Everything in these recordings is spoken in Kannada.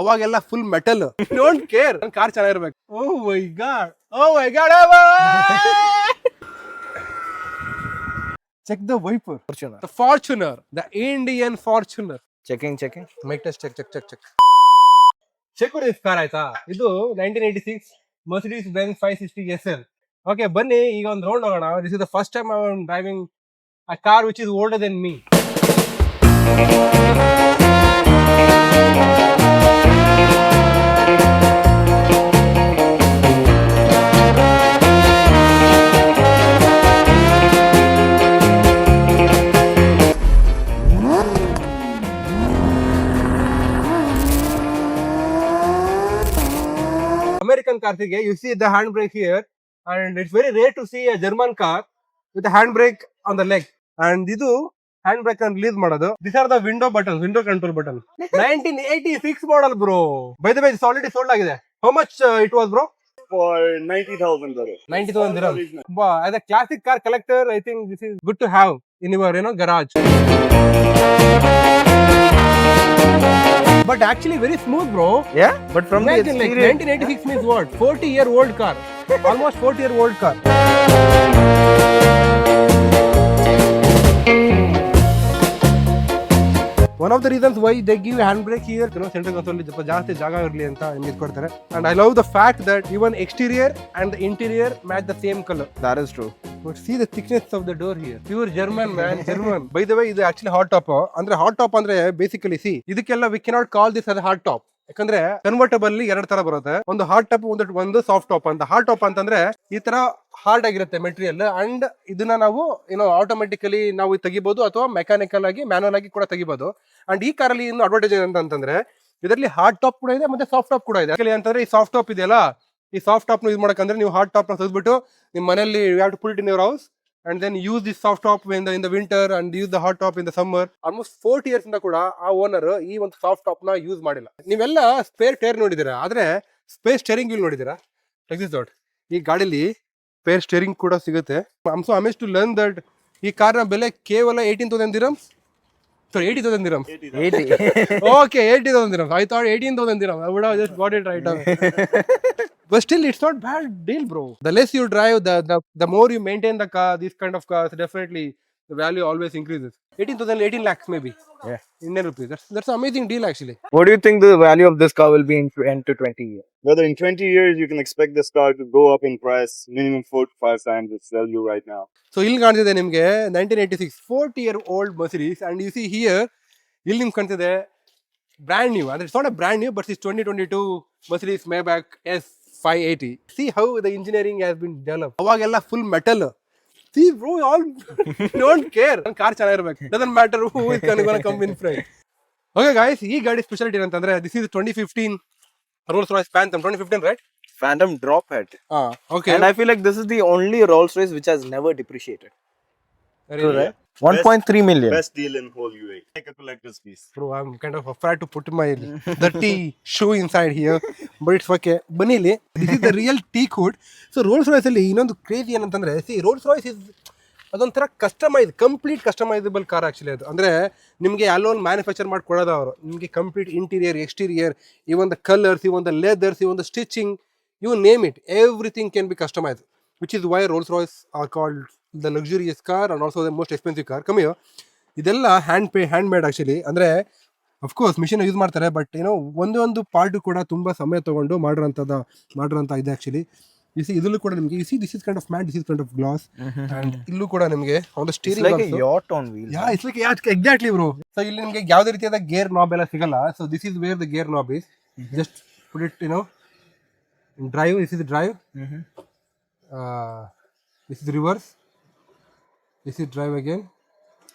ಅವಾಗೆಲ್ಲ full metal don't care car ಚೆನ್ನಾಗಿರ್ಬೇಕು. ಓ my God oh my God check the wiper Fortuner the Fortuner the Indian Fortuner checking checking mic test check check check check check ಕೊಡಿ ಕಾರ್ ಆಯ್ತಾ? ಇದು nineteen eighty six Mercedes Benz five sixty S L okay ಬನ್ನಿ ಈಗ ಒಂದು ರೌಂಡ್ ಹೋಗೋಣ this is the first time I driving a car which is older than me American cars, okay, you see the handbrake here, and it's very rare to see a German car with a handbrake on the leg. And ಇದು ಹ್ಯಾಂಡ್ ಬ್ರೇಕ್ ಅನ್ನು ರಿಲೀಸ್ ಮಾಡೋದು. This are the window button window control button nineteen eighty six model bro by the by already sold ಆಗಿದೆ. How much it was bro for 90,000 dollars. Ninety thousand as a classic car collector I think this is good to have in your ಏನೋ garage But actually very smooth, bro. Yeah, but from Imagine the like 1986 means what? 40 year old car. Almost 40 year old car. One of the reasons why they give hand brake here ಕೆಲವು ಸೆಂಟ್ರಲ್ ಕನ್ಸೋಲ್ ಸ್ವಲ್ಪ ಜಾಸ್ತಿ ಜಾಗ ಇರಲಿ ಅಂತ ನಿಮ್ಗೆ ಕೊಡ್ತಾರೆ and I love the fact that even exterior and interior match the same colour that is true. But see the thickness of the door here pure German man German by the way ಇದು ಆಕ್ಚುಲಿ ಹಾಟ್ ಟಾಪ್ ಅಂದ್ರೆ ಹಾಟ್ ಟಾಪ್ ಅಂದ್ರೆ ಬೇಸಿಕಲಿ ಸಿ ಇದಕ್ಕೆಲ್ಲ ವಿ ಕೆನಾಟ್ ಕಾಲ್ ದಿಸ್ ಅದ ಹಾಟ್ ಟಾಪ್ ಯಾಕಂದ್ರೆ ಕನ್ವರ್ಟಬಲ್ ಎರಡ್ ತರ ಬರುತ್ತೆ. ಒಂದು ಹಾರ್ಡ್ ಟಾಪ್ ಒಂದು ಒಂದು ಸಾಫ್ಟ್ ಟಾಪ್ ಅಂತ. ಹಾರ್ಡ್ ಟಾಪ್ ಅಂತಂದ್ರೆ ಈ ತರ ಹಾರ್ಡ್ ಆಗಿರುತ್ತೆ ಮೆಟೀರಿಯಲ್ ಅಂಡ್ ಇದನ್ನ ನಾವು ಏನೋ ಆಟೋಮೆಟಿಕಲಿ ನಾವು ತೆಗಿಬಹುದು ಅಥವಾ ಮೆಕ್ಯಾನಿಕಲ್ ಆಗಿ ಮ್ಯಾನುವಲ್ ಆಗಿ ಕೂಡ ತೆಗಿಬಹುದು ಅಂಡ್ ಈ ಕಾರಲ್ಲಿ ಇನ್ನು ಅಡ್ವಾಂಟೇಜ್ ಅಂತಂದ್ರೆ, ಇದರಲ್ಲಿ ಹಾರ್ಡ್ ಟಾಪ್ ಕೂಡ ಇದೆ ಮತ್ತೆ ಸಾಫ್ಟ್ ಟಾಪ್ ಕೂಡ ಇದೆ. Actually ಅಂತಂದ್ರೆ ಈ ಸಾಫ್ಟ್ ಟಾಪ್ ಇದೆಯಲ್ಲ, ಈ ಸಾಫ್ಟ್ ಟಾಪ್ ಯೂಸ್ ಮಾಡಕಂದ್ರೆ ನೀವು ಹಾರ್ಡ್ ಟಾಪ್ನ ತೆಗೆದ್ಬಿಟ್ಟು ನಿಮ್ಮ ಮನೆಯಲ್ಲಿ to put in your house and then use this soft top in the in the winter and use the hot top in the summer almost forty years ಇಂದ ಕೂಡ ಆ ಓನರ್ ಈ ಒಂದು ಸಾಫ್ಟ್ ಟಾಪ್ನ ಯೂಸ್ ಮಾಡಿಲ್ಲ. ನೀವೆಲ್ಲ ಸ್ಪೇರ್ ಟೈರ್ ನೋಡಿದ್ದೀರಾ? ಆದ್ರೆ ಸ್ಪೇಸ್ ಸ್ಟೇರಿಂಗ್ ವೀಲ್ ನೋಡಿದ್ದೀರಾ? ಟೆಕ್ಸಿಸ್ ಡಾಟ್ ಈ ಗಾಡಿಲಿ ಸ್ಪೇರ್ ಸ್ಟೇರಿಂಗ್ ಕೂಡ ಸಿಗುತ್ತೆ. Am so amaze to learn that ಈ ಕಾರ್ನ ಬೆಲೆ ಕೇವಲ eighteen thousand dirhams sorry, 80,000 dirhams. 80. okay, 80,000 dirhams. I thought 18,000 dirhams. I would have just got it right away. but still, it's not bad deal, bro. The less you drive, the, the, the more you maintain the car, these kind of cars, definitely the value always increases. 18,000, 18 lakhs maybe. Yeah. Indian rupees. That's that's an amazing deal actually. What do you think the value of this car will be in 10 to 20 years? Whether in 20 years you can expect this car to go up in price minimum four to five times its value right now. So ಇಲ್ಲಿ ಕಾಣ್ತಿದೆ ನಿಮಗೆ nineteen eighty six forty year old Mercedes and you see here ಇಲ್ಲಿ ನಿಮ್ಗೆ ಕಾಣ್ತಿದೆ ಬ್ರ್ಯಾಂಡ್ ನ್ಯೂ ಅಂದ್ರೆ it's not a brand new but is twenty twenty two Mercedes Maybach S five eighty see how the engineering has been develop ಅವಾಗೆಲ್ಲ full metal see bro all don't care car ಚೆನ್ನಾಗಿರ್ಬೇಕು. Doesn't matter who is come in okay guys ಈ ಗಾಡಿ ಸ್ಪೆಷಾಲಿಟಿ ಏನಂತಂದ್ರೆ this is twenty fifteen Rolls Royce Phantom twenty fifteen right Phantom drop head. Okay And I feel like this is the only Rolls Royce which has never depreciated. Right? 1.3 million. Best deal in whole UAE. Like a collector's piece. Bro, I'm kind of afraid to put my dirty shoe inside here, but it's okay. This is the real T code so Rolls Royce ಅಲ್ಲಿ ಇನ್ನೊಂದು ಕ್ರೇಜಿ ಏನಂತಂದ್ರೆ ಸಿ ರೋಲ್ಸ್ ರಾಯ್ಸ್ ಇಸ್ ಅದೊಂಥರ customise complete customisable car actually ಅದು ಅಂದ್ರೆ ನಿಮಗೆ ಅಲೋನ್ ಮ್ಯಾನುಫ್ಯಾಕ್ಚರ್ ಮಾಡಿ ಕೊಡೋದು ಅವರು ನಿಮಗೆ ಕಂಪ್ಲೀಟ್ ಇಂಟೀರಿಯರ್ ಎಕ್ಸ್ಟೀರಿಯರ್ ಈ ಒಂದು ಕಲರ್ಸ್ ಈ ಒಂದು ಲೆದರ್ಸ್ ಈ ಒಂದು stitching you name it everything can be customise which is why Rolls Royce are called the luxurious car and also the most expensive car ಕಮ್ಮಿಯೋ ಇದೆಲ್ಲ hand pay hand made actually ಅಂದರೆ ಅಫ್ಕೋರ್ಸ್ ಮಿಷಿನ್ ಯೂಸ್ ಮಾಡ್ತಾರೆ ಬಟ್ ಏನೋ ಒಂದೊಂದು ಪಾರ್ಟು ಕೂಡ ತುಂಬ ಸಮಯ ತೊಗೊಂಡು ಮಾಡಿರೋಂಥದ್ದು ಮಾಡಿರೋಂಥ ಇದೆ ಯು ಇಸಿ ಇದರಲ್ಲೂ ಕೂಡ ನಿಮಗೆ EC this is kind of mat this is kind of glass and ಇಲ್ಲೂ ಕೂಡ ನಿಮಗೆ ಒಂದು the steering yacht on wheels. Ya it's like exactly bro so ಇಲ್ಲಿ ನಿಮಗೆ ಯಾವುದೇ ರೀತಿಯಾದ ಗೇರ್ ನಾಬ್ ಎಲ್ಲ ಸಿಗಲ್ಲ. So this is where the gear knob is just put it you know drive this is drive. This is reverse this is drive again?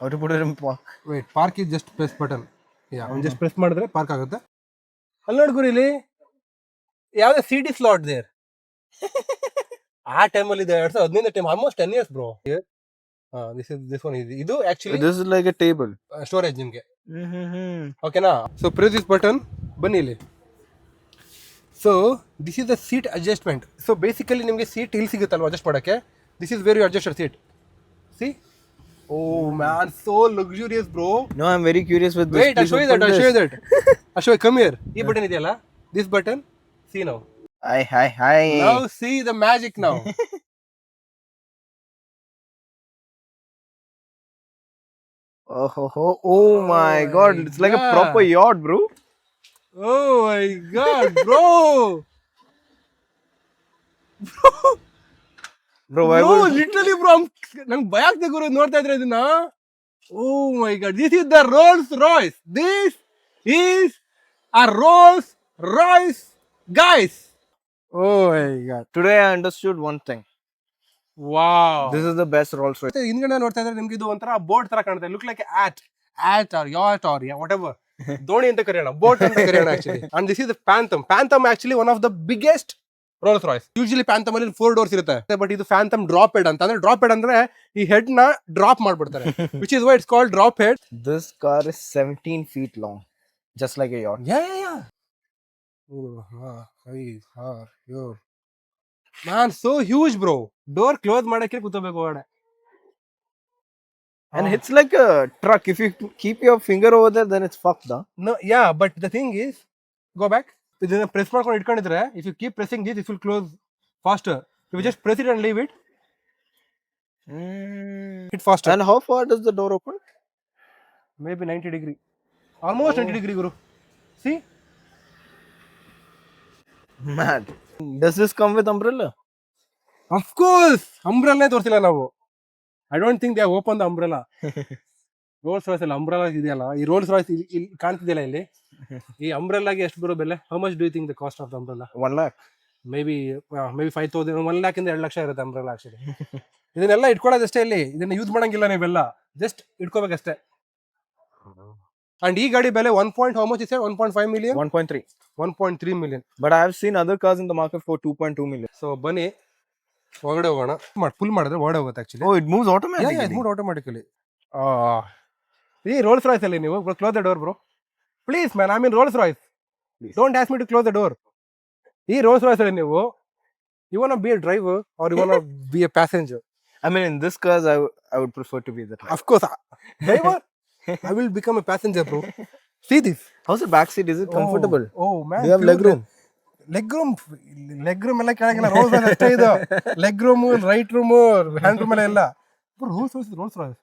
How to put it in park? Wait park is just press button ya ಅವ್ನು ಜಸ್ಟ್ press ಮಾಡಿದ್ರೆ ಪಾರ್ಕ್ ಆಗುತ್ತೆ. ಅಲ್ಲಿ ನೋಡ್ಗುರಿ ಇಲ್ಲಿ. ಯಾವುದೇ ಸಿ ಡಿ ಸ್ಲಾಟ್ ದೇರ್ ಆ ಟೈಮಲ್ಲಿ ಇದೆ ಎರಡ್ ಸಾವಿರದ ಹದಿನೈದು time almost ten years bro this is this one ಇದು ಇದು actually This is like a table. Storage ನಿಮಗೆ. ಓಕೆನಾ ಸೊ ಪ್ರೆಸ್ ದಿಸ್ ಬಟನ್ ಬನ್ನಿ ಇಲ್ಲಿ. So this is the seat adjustment so basically ನಿಮಗೆ ಸೀಟ್ ಇಲ್ಲಿ ಸಿಗುತ್ತಲ್ವ ಅಡ್ಜಸ್ಟ್ ಮಾಡೋಕ್ಕೆ? This is very adjusted seat See Oh man, so luxurious, bro. No, I'm very curious with this. Wait, I'll Please show you that. open I'll show you this. that. I'll show you. Come here. ಈ ಬಟನ್ ಇದೆಯಲ್ಲ this button see now Hi, hi, hi. Now see the magic now Oh, ho, ho. oh my god, it's like Yeah. a proper yacht, bro. Oh my god, bro! Bro, I'm- ನಂಗ್ ಭಯ ಆಗ್ತದೆ ಗುರು ನೋಡ್ತಾ ಇದ್ರೆ ಇದನ್ನ? ಓ my God this is the Rolls Royce this is a Rolls Royce guys oh my God today I understood one thing. Wow This is the best Rolls Royce ಹಿಂದ್ಗಡೆ ನೋಡ್ತಾ ಇದ್ರೆ ನಿಮ್ಗೆ ಇದು ಒಂಥರ ಬೋಟ್ ತರ ಕಾಣುತ್ತೆ. Look like at at or yacht or whatever ದೋಣಿ ಅಂತ ಕರೆಯೋಣ ಬೋಟ್ ಅಂತ ಕರೆಯೋಣ actually and this is the Phantom Phantom actually one of the biggest rolls Royce usually phantom ಅಲ್ಲಿ ಫೋರ್ ಡೋರ್ಸ್ ಇರುತ್ತೆ ಬಟ್ ಇದು ಫ್ಯಾಂಥಮ್ ಡ್ರಾಪ್ ಹೆಡ್ ಅಂತ ಅಂದ್ರೆ ಡ್ರಾಪ್ ಹೆಡ್ ಅಂದ್ರೆ ಈ ಹೆಡ್ ನ ಡ್ರಾಪ್ ಮಾಡ್ಬಿಡ್ತಾರೆ which is why it's called drop head This car is 17 feet long, just like a yacht. Yeah yeah man so huge bro door close ಮಾಡಕ್ಕೆ ಕೂತಬೇಕು ಒಳಗಡೆ And it's like a truck. If you keep your finger over there, then it's fucked, huh? No, yeah, but the thing is, go back. ಇದನ್ನ ಪ್ರೆಸ್ ಮಾಡ್ಕೊಂಡು ಇಟ್ಕೊಂಡಿದ್ರೆ if you keep pressing this it will close faster you just press it and leave it it fast And how far does the door open maybe ninety degree almost ninety degree Guru see Mad. Does this come with umbrella? Of course ಅಂಬ್ರೆಲ್ಲೇ ತೋರಿಸಿಲ್ಲ ನಾವು. I don't think they open the umbrella Rolls Royce ಅಲ್ಲಿ ಅಂಬ್ರೆಲಾ ಇದೆಯಲ್ಲ ಈ ರೋಲ್ಸ್ ರಾಯ್ಸ್ ಇಲ್ಲಿ ಇಲ್ಲಿ ಕಾಣ್ತಿದೆಯಲ್ಲ ಇಲ್ಲಿ? ಈ ಅಂಬ್ರೆಲ್ಲಾಗೆ ಎಷ್ಟು ಬರೋ ಬೆಲೆ? How much do think the cost of the umbrella one lakh maybe maybe five thousand one ಲ್ಯಾಕಿಂದ ಎರಡು ಲಕ್ಷ ಇರುತ್ತೆ ಅಂಬ್ರೆಲ್ಲ ಆಕ್ಚುಲಿ ಇದನ್ನೆಲ್ಲ ಇಟ್ಕೊಳ್ಳೋದಷ್ಟೇ ಇಲ್ಲಿ. ಇದನ್ನ ಯೂಸ್ ಮಾಡಂಗಿಲ್ಲ ನೀವೆಲ್ಲ. ಜಸ್ಟ್ ಇಟ್ಕೋಬೇಕಷ್ಟೇ. ಅಂಡ್ ಈ ಗಾಡಿ ಬೆಲೆ one point how much is one point five million 1.3. One point three million but I have seen other seen other cars in the market for 2.2 million. So ಬನ್ನಿ. ಒಳಗಡೆ ಹೋಗೋಣ. ಮಾಡಿ ಫುಲ್ ಮಾಡಿದ್ರೆ ಒಳಗಡೆ ಹೋಗುತ್ತೆ actually it moves automatic. Move automatically ಈ ರೋಲ್ಸ್ ರಾಯ್ಸ್ ಅಲ್ಲಿ ನೀವು close the door bro please man I mean Rolls Royce. Don't ask me to close the door ಈ ರೋಲ್ಸ್ ರಾಯ್ಸ್ ಅಲ್ಲಿ ನೀವು even be a driver or even be a passenger in this cars, I, w- I would prefer to be the driver. Of course, driver. I will become a passenger, bro. See this. How's the back seat? Is it comfortable? Oh, oh man. You have leg room? Leg room leg room ಎಲ್ಲ ಕೆಳಗಿಲ್ಲ ರಾಯ್ಸ್ ಅಷ್ಟೇ ಇದು leg room right room hand room ಎಲ್ಲ ಇಲ್ಲ Rolls Royce Rolls Royce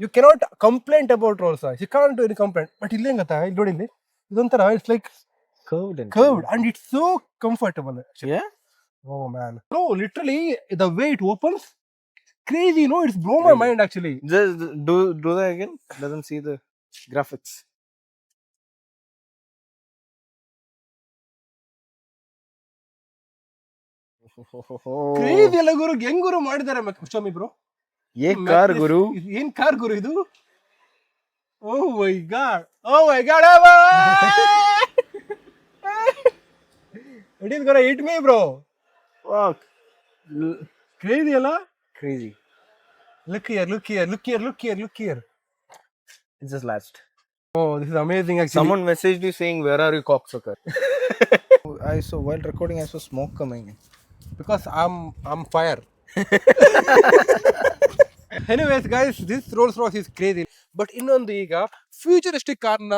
you cannot complaint about Rolls Royce you can't any complaint but ಇಲ್ಲಿ ಹೆಂಗ್ ಗೊತ್ತಾ? ಇಲ್ಲಿ ನೋಡಿ ಇಲ್ಲಿ ಇದೊಂಥರ it's like curved curved and it's so comfortable oh man no literally the way it opens crazy no it's blow my mind actually Just do do that again. Doesn't see the graphics. Crazy ಎಲ್ಲ ಗುರು ಹೆಂಗ್ ಗುರು ಮಾಡಿದ್ದಾರೆ ಶೋಮಿ ಬ್ರೋ ಏನ್ ಕಾರ್ ಗುರು ಏನ್ ಕಾರ್ ಗುರು ಇದು ಓ my God oh my God it is gonna hit me bro walk crazy ಅಲ್ಲ crazy look here look here look here look here look here it's just last oh this is amazing actually someone messaged you saying where are you cocksucker i saw while recording i saw smoke coming because i'm i'm fire anyways guys this Rolls Royce is crazy but ಇನ್ನೊಂದು ಈಗ ಫ್ಯೂಚರಿಸ್ಟಿಕ್ ಕಾರ್ನ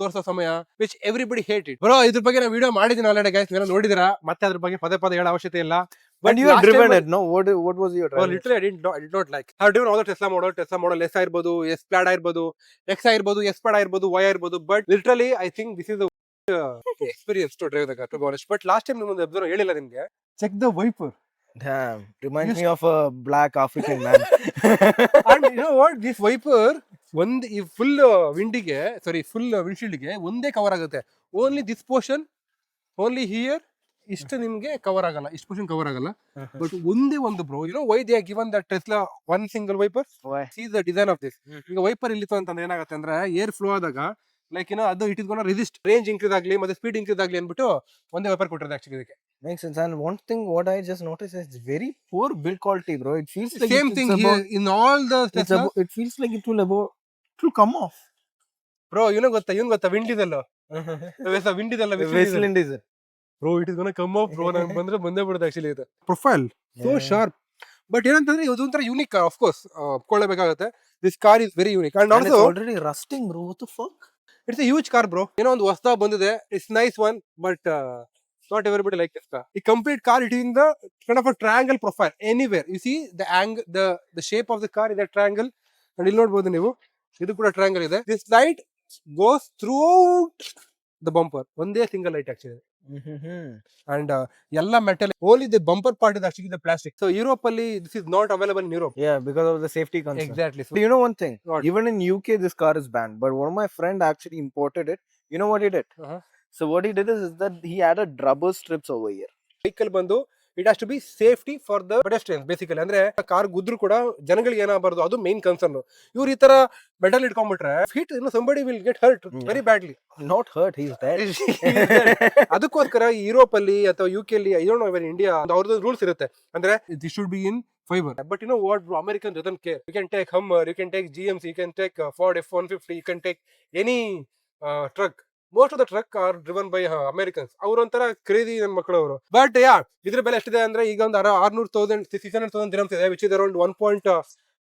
ತೋರಿಸೋ ಸಮಯ which everybody hate it bro ಇದ್ರ ಬಗ್ಗೆ ನಾವು ವಿಡಿಯೋ ಮಾಡಿದ್ದೀನಿ ಆಲ್ರೆಡಿ ಗೈಸ್ ನೀವೆಲ್ಲ ನೋಡಿದಿರಾ ಮತ್ತೆ ಅದ್ರ ಬಗ್ಗೆ ಪದೇ ಪದೇ ಹೇಳೋ ಅವಶ್ಯಕತೆ ಇಲ್ಲ. But you have driven it no? What what was your I didn't I did not like have driven all the Tesla model Tesla model S ಆಗಿರ್ಬೋದು ಎಸ್ ಪ್ಲಾಡ್ ಆಗಿರ್ಬೋದು ಎಕ್ಸ್ ಆಗಿರ್ಬೋದು ಎಸ್ ಪ್ಲಾಡ್ ಆಗಿರ್ಬೋದು ವೈ ಆಗಿರ್ಬೋದು. But literally I think this is experience to drive the car to honest but last time ನಿಮ್ಮೊಂದು ಅಬ್ಸರ್ವ್ ಹೇಳಿಲ್ಲ ನಿಮಗೆ? Check the wiper damn. Reminds Yes. me of a black african man. And no what this wiper ಒಂದ್ ಈ ಫುಲ್ ವಿಂಡಿಗೆ ಸಾರಿ ಫುಲ್ ವಿಂಡ್ಶೀಲ್ಡ್ಗೆ ಒಂದೇ ಕವರ್ ಆಗುತ್ತೆ. Only this portion only here ಇಷ್ಟು ನಿಮ್ಗೆ ಕವರ್ ಆಗಲ್ಲ. ಇಷ್ಟು ಪೋರ್ಷನ್ ಕವರ್ ಆಗಲ್ಲ. ಬಟ್ ಒಂದೇ ಒಂದು bro you know why they given that Tesla one single wiper why? See the design of this ಈಗ ವೈಪರ್ ಇಲ್ಲಿತ್ತು ಅಂತಂದ್ರೆ ಏನಾಗುತ್ತೆ ಅಂದ್ರೆ ಏರ್ ಫ್ಲೋ ಆದಾಗ ಲೈಕ್ ಏನೋ ಅದು it resist gonna resist range increase ಆಗಲಿ ಮತ್ತೆ ಸ್ಪೀಡ್ ಇನ್ಕ್ರೀಸ್ ಆಗಲಿ ಅಂದ್ಬಿಟ್ಟು ಒಂದೇ ವೈಪರ್ ಕೊಟ್ಟಿರೋದು ಆಕ್ಚುಲಿ ಇದಕ್ಕೆ. Makes sense. And one thing what i just noticed is it's very poor build quality bro. It feels like same it's thing about, in all the it's about, it feels like it will about it will come off. Bro ಇವನು ಗೊತ್ತಾ? ಇವನ್ ಗೊತ್ತಾ? ವಿಂಡಿದಲ್ಲ ವಿಂಡಿದಲ್ಲ Westland diesel bro it is gonna come off bro ನಂಗೆ ಬಂದ್ರೆ ಬಂದೇ ಬಿಡುತ್ತೆ ಆಕ್ಚುಲಿ ಇದು. Profile so Yeah. Sharp but ಏನಂತಂದ್ರೆ ಇದು ಒಂಥರ unique of course ಕೊಳ್ಳಬೇಕಾಗುತ್ತೆ. This car is very unique and also already rusting bro what the fuck it's huge car bro ಏನೋ ಒಂದು ಹೊಸದ ಬಂದಿದೆ. It's nice one but not everybody like this car ಈ complete car it in the kind of a triangle profile anywhere you see the ang the the shape of the car ಇದೆ ಟ್ರಯಾಂಗಲ್ ಅಂಡ್ ಇಲ್ಲಿ ನೋಡ್ಬೋದು ನೀವು ಇದು ಕೂಡ ಟ್ರಯಾಂಗಲ್ ಇದೆ this light goes through out the bumper ಒಂದೇ ಸಿಂಗಲ್ ಲೈಟ್ ಆಕ್ಚುಲಿ ಅಂಡ್ ಎಲ್ಲ metal only the bumper part is actually the plastic so Europe ಅಲ್ಲಿ this is not available in Europe yeah because of the safety concern exactly so you know one thing What? In UK this car is ban but one my friend actually imported it you know what it what he did? Uh-huh. So what he did is, is that he added rubber strips over here. Vehicle ಬಂದು it has to be safety for the pedestrians basically ಅಂದ್ರೆ ಕಾರ್ ಗುದ್ರು ಕೂಡ ಜನಗಳಿಗೆ ಏನಾಗಬಾರ್ದು ಅದು ಮೇನ್ ಕನ್ಸರ್ನ್ ಇವ್ರು ಈ ತರ ಮೆಟಲ್ ಇಟ್ಕೊಂಡ್ಬಿಟ್ರೆ ಹಿಟ್ ಇನ್ನು somebody will get hurt very badly not hurt is ಅದಕ್ಕೋಸ್ಕರ ಯುರೋಪ್ ಅಲ್ಲಿ ಅಥವಾ ಯು ಕೆ ಅಲ್ಲಿ ಐ ನೋ ವೆರಿ ಇಂಡಿಯಾ ಅವ್ರದ್ದು ರೂಲ್ಸ್ ಇರುತ್ತೆ. ಅಂದ್ರೆ this should be in fibre but you know what American ridden care you can take Hummer you can take G M C you can take Ford F one fifty you can take any truck most of the truck are driven by Americans ಅವ್ರೊಂಥರ crazy ನನ್ನ ಮಕ್ಕಳು ಅವರು ಬಟ್ ಯಾ ಇದ್ರ ಬೆಲೆ ಎಷ್ಟಿದೆ ಅಂದ್ರೆ ಈಗ ಒಂದು ಆರ್ನೂರ್ thousand six hundred thousand dirhams ಇದೆ which is around one point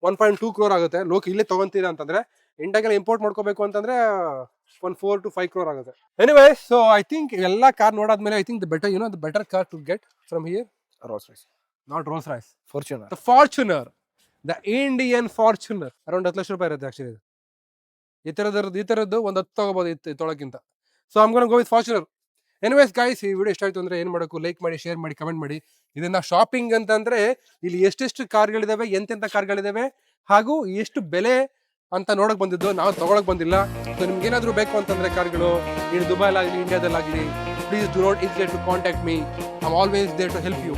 one point two crore ಆಗುತ್ತೆ. ಲೋಕ ಇಲ್ಲೇ ತಗೊಂತೀರಾ ಅಂತಂದ್ರೆ ಇಂಡಿಯಾಗೆಲ್ಲ ಇಂಪೋರ್ಟ್ ಮಾಡ್ಕೋಬೇಕು ಅಂತಂದ್ರೆ one four to five crore ಆಗುತ್ತೆ. ಎನಿವೇ ಸೊ ಐ ಥಿಂಕ್ ಎಲ್ಲ car ನೋಡಾದ್ಮೇಲೆ I think the better you know the better car to get from here Rolls Royce not Rolls Royce Fortuner the Fortuner the Indian Fortuner around ಹತ್ತು ಲಕ್ಷ ರೂಪಾಯಿ ಇರುತ್ತೆ ಆಕ್ಚುಲಿ ಈ ಥರದ್ದು ಈ ಥರದ್ದು ಒಂದು ಹತ್ತು ತಗೋಬೋದು ಇತ್ತು ತೊಳಕ್ಕಿಂತ so I'm gonna go with Fortuner anyways guys ಈ ವಿಡಿಯೋ ಇಷ್ಟ ಆಯ್ತು ಅಂದ್ರೆ ಏನು ಮಾಡಬೇಕು ಲೈಕ್ ಮಾಡಿ ಶೇರ್ ಮಾಡಿ ಕಮೆಂಟ್ ಮಾಡಿ. ಇದನ್ನ ಶಾಪಿಂಗ್ ಅಂತಂದ್ರೆ ಇಲ್ಲಿ ಎಷ್ಟೆಷ್ಟು ಕಾರ್ಗಳಿದಾವೆ ಎಂತೆಂಥ ಕಾರ್ಗಳಿದಾವೆ, ಹಾಗೂ ಎಷ್ಟು ಬೆಲೆ ಅಂತ ನೋಡಕ್ ಬಂದಿದ್ದು. ನಾವು ತಗೊಳಕ್ ಬಂದಿಲ್ಲ. ಸೊ ನಿಮ್ಗೆ ಏನಾದ್ರು ಬೇಕು ಅಂತಂದ್ರೆ ಕಾರ್ಗಳು, ಇಲ್ಲಿ ಇನ್ನು ದುಬೈಲಾಗಲಿ, ಇಂಡಿಯಾದಲ್ಲಾಗ್ಲಿ please do not is to contact me I'm always there to help you